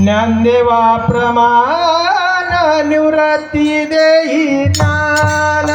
ज्ञानदेवा प्रमाण निवृत्ती देही ज्ञान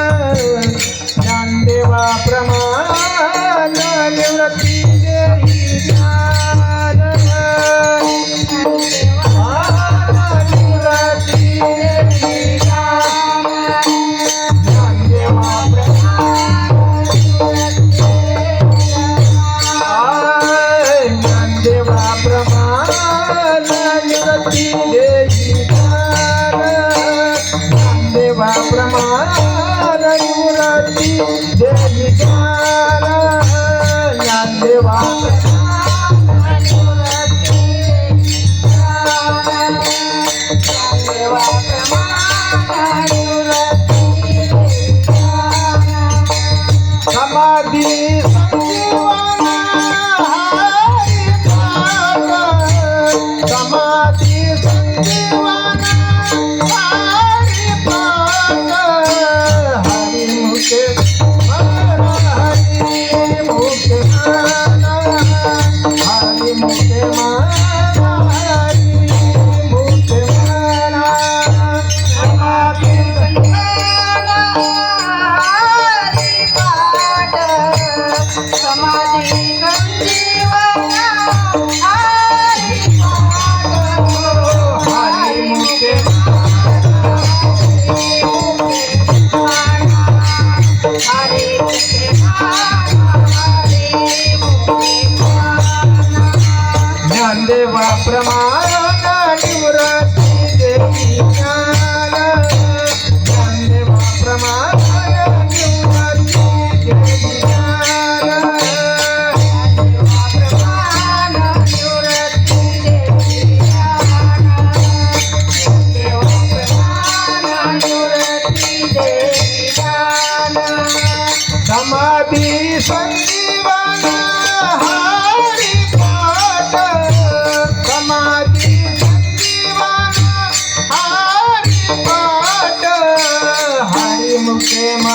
नामदेवा प्रमाणा निवराशी देवी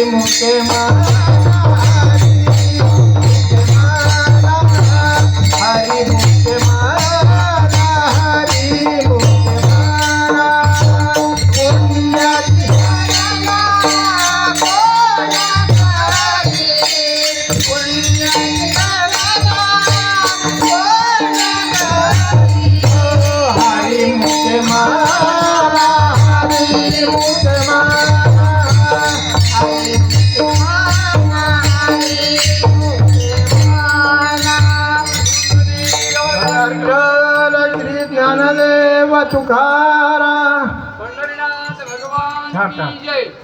Monsema विठ्ठल श्री ज्ञानदेव तुकारा पंढरीनाथ भगवान जय।